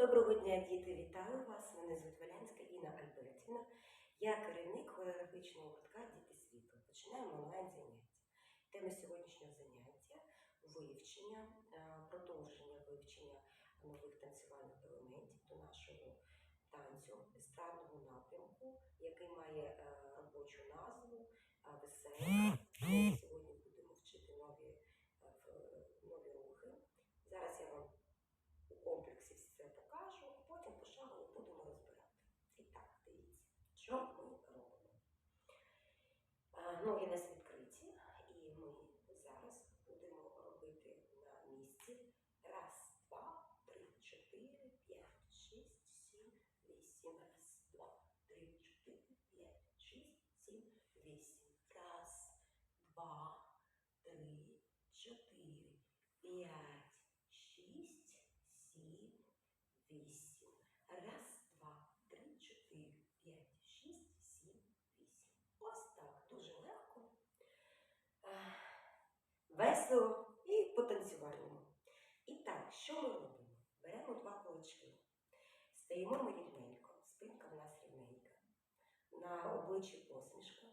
Доброго дня, діти! Вітаю вас! Мене звуть Валянська Інна Альбертівна. Я керівник хореографічного гуртка Діти світу. Починаємо онлайн заняття. Тема сьогоднішнього заняття вивчення, е, продовження вивчення нових танцювальних елементів до нашого танцю естрадного напрямку, який має е, робочу назву е, веселка. Ми сьогодні будемо вчити нові, е, в- нові рухи. Зараз я вам у комплексі все покажу, а потім пошагово будемо розбирати. І так, дивіться, що ми робимо. Ноги нас відкриті, і ми зараз будемо робити на місці. Раз, два, три, чотири, п'ять, шість, сім, вісім. Раз, два, три, чотири, п'ять, шість, сім, вісім. Раз, два, три, чотири, п'ять, шість, сім, вісім. Раз, два, три, чотири, п'ять, шість, сім, вісім. Ось так, дуже легко. Ех, Весело і по-танцювальному. І так, що ми робимо? Беремо два кулачки. Стоїмо ми рівненько, спинка в нас рівненька. На обличчі посмішка,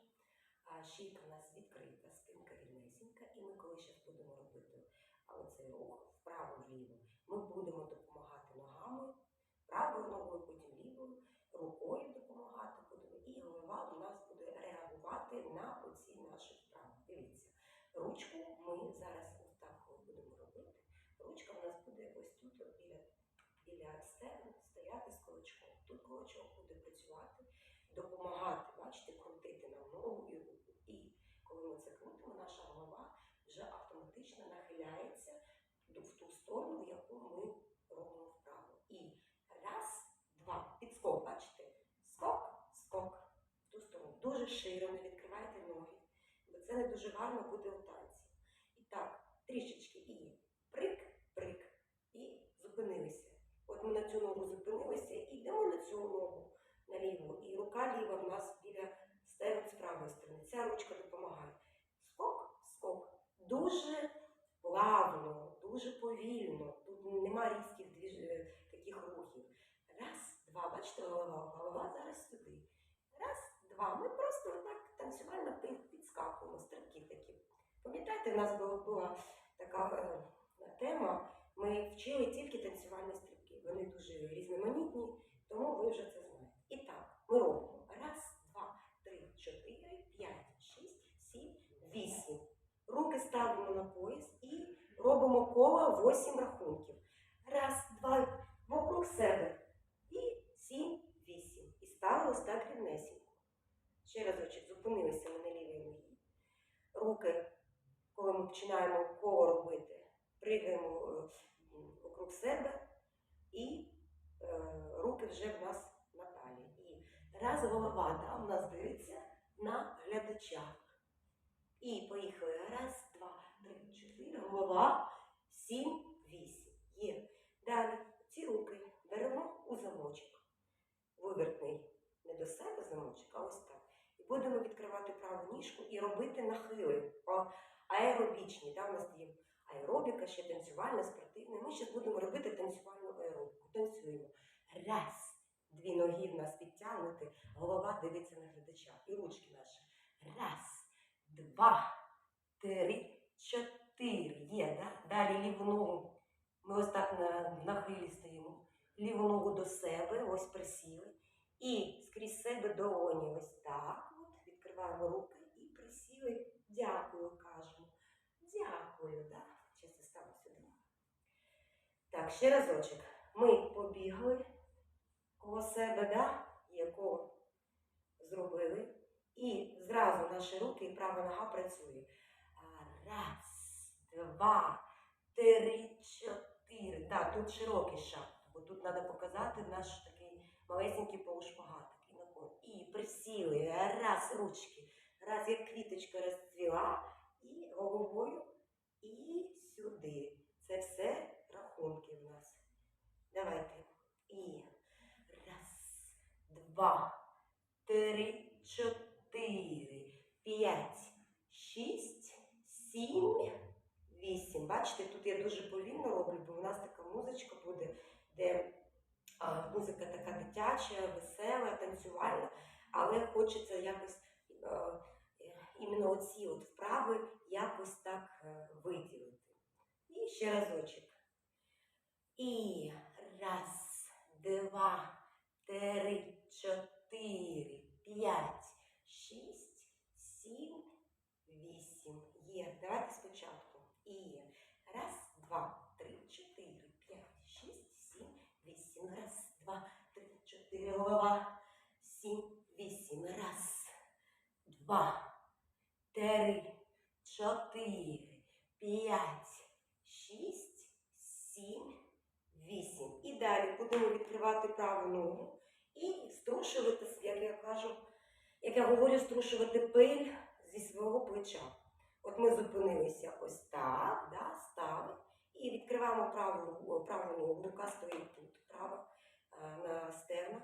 а шийка в нас відкрита, спинка рівнесенька. І ми, коли зараз будемо робити оцей рух вправо-вліво, ми будемо допомагати ногами, правою ногою, потім лівою, рукою допомагати будемо, і голова у нас буде реагувати на оці наші вправи. Дивіться, ручку ми зараз ось так будемо робити. Ручка у нас буде ось тут біля, біля стегна стояти з кулачком. Тут кулачок буде працювати, допомагати, бачите, крутити нам ногу і руку. І коли ми це крутимо, наша голова вже автоматично нахиляється в ту сторону, в яку ми робимо вправо. І раз, два, підскок, бачите? Скок, скок. В ту сторону. Дуже широ не це не дуже гарно буде у танці. І так, трішечки і прик, прик, і зупинилися. От ми на цю ногу зупинилися, і йдемо на цю ногу на ліву. І рука ліва в нас біля стегон з правої сторони. Ця ручка допомагає. Скок, скок. Дуже плавно, дуже повільно. Тут нема різких е, таких рухів. Раз, два. Бачите, голова. Голова зараз сюди. Раз, два. Ми просто так танцювально пи- стрибки такі. Пам'ятаєте, в нас була, була така е, тема. Ми вчили тільки танцювальні стрибки. Вони дуже різноманітні, тому ви вже це знаєте. І так, ми робимо. Раз, два, три, чотири, п'ять, шість, сім, вісім. Руки ставимо на пояс і робимо коло 8 рахунків. Раз, два, вокруг себе. І сім, вісім. І стали ось так рівнесенько. Ще разочок, зупинилися ми на лівій ногі. Руки, коли ми починаємо коло робити, пригаємо е, м, вокруг себе і е, руки вже в нас на талії. І раз голова да, в нас дивиться на глядача. І поїхали. Раз, два, три, чотири. Голова. Сім, вісім. Є. Далі ці руки беремо у замочок. Вивертний. Не до себе замочок, а ось так. І будемо відкривати праву ніжку і робити нахили. Аеробічні. Там у нас є аеробіка, ще танцювальна, спортивна. Ми зараз будемо робити танцювальну аеробіку. Танцюємо. Раз. Дві ноги в нас підтягнуті, голова дивиться на глядача. І ручки наші. Раз два, три, чотири. Є, да? Далі ліву ногу. Ми ось так на нахилі стоїмо. Ліву ногу до себе, ось присіли. І скрізь себе долоні. Ось так. От, відкриваємо руки і присіли. Дякую, кажемо. Дякую, да? Зараз я ставлю сюди. Так, ще разочок. Ми побігли коло себе, да? Є зробили. І зразу наші руки і права нога працює. Раз, два, три, чотири. Так, тут широкий шаг, бо тут треба показати наш такий малесенький полушпагат. І присіли. Раз, ручки. Раз, як квіточка розцвіла. І головою. І сюди. Це все рахунки в нас. Давайте. І раз, два, три, чотири, п'ять, шість, сім, вісім. Бачите, тут я дуже повільно роблю, бо в нас така музичка буде, де а, музика така дитяча, весела, танцювальна, але хочеться якось е, іменно оці от вправи якось так е, виділити. І ще разочок. І раз, два, три, чотири, п'ять, шість, сім, вісім. Є. Давайте спочатку. І раз, два, три, чотири, п'ять, шість, сім, вісім. Раз, два, три, чотири. Голова. Сім, вісім. Раз, два, три, чотири, п'ять, шість, сім, вісім. І далі будемо відкривати праву ногу і струшувати, як я кажу, як я говорю, струшувати пиль зі свого плеча. От ми зупинилися ось так, да, стали. І відкриваємо праву, праву ногу, рука стоїть тут, права е, на стегнах.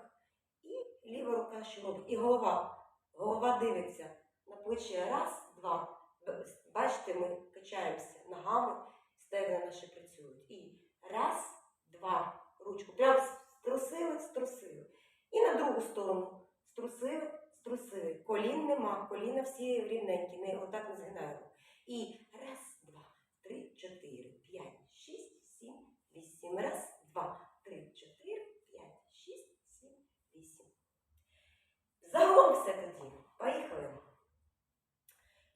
І ліва рука що робить? І голова. Голова дивиться на плече. Раз, два. Бачите, ми качаємося ногами, стегна наші працюють. І раз, два, ручку. Прям струсили, струсили. І на другу сторону струсили, струсили. Колін нема, коліна всі рівненькі, не отак не згинаємо. І раз, два, три, чотири, п'ять, шість, сім, вісім. Раз, два, три, чотири, п'ять, шість, сім, вісім. Загалом все тоді. Поїхали.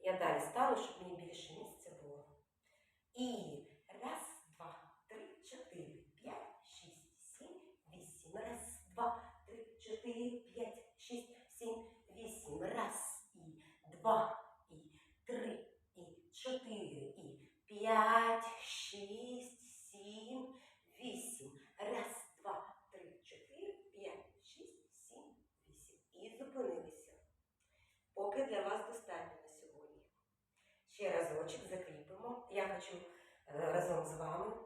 Я далі стану, щоб мені більше місця було. І раз, два, три, чотири, п'ять, шість, сім, вісім. Раз, два, три, чотири, п'ять, шість, сім, вісім. Раз, і два, і три, і чотири, і п'ять, шість, сім, вісім. Раз, два, три, чотири, п'ять, шість, сім, вісім. І зупинилися. Поки для вас достатньо на сьогодні. Ще разочок закріпимо. Я хочу е, разом з вами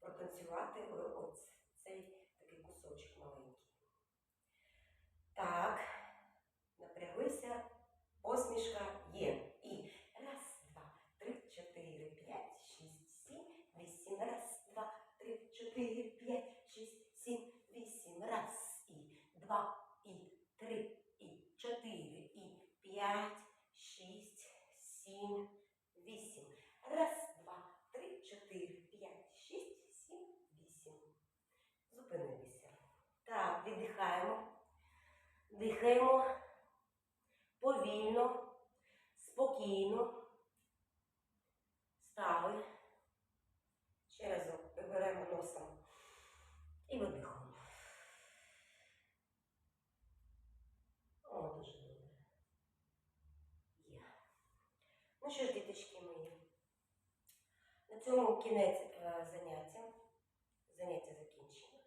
протанцювати е, цей такий кусочок маленький. Так. Посмішка є. І раз, два, три, чотири, п'ять, шість, сім, вісім. Раз, два, три, чотири, п'ять, шість, сім, вісім. Раз, і два, і три, і чотири, і п'ять, шість, сім, вісім. Раз, два, три, чотири, п'ять, шість, сім, вісім. Зупинилися. Так, віддихаємо. Дихаємо повільно, спокійно. Стали. Ще разок виберемо носом і видихаємо. О, дуже добре. Є. Ну що ж, діточки мої, на цьому кінець е, заняття. Заняття закінчено.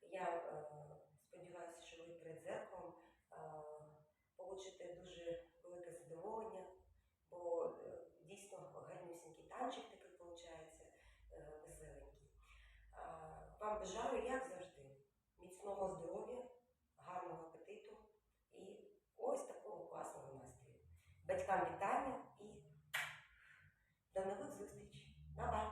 Я е, сподіваюся, що ви перед зеркалом стаканчик такий виходить е, веселенький. Вам бажаю, як завжди, міцного здоров'я, гарного апетиту і ось такого класного настрою. Батькам вітання і до нових зустрічей. Бай-бай!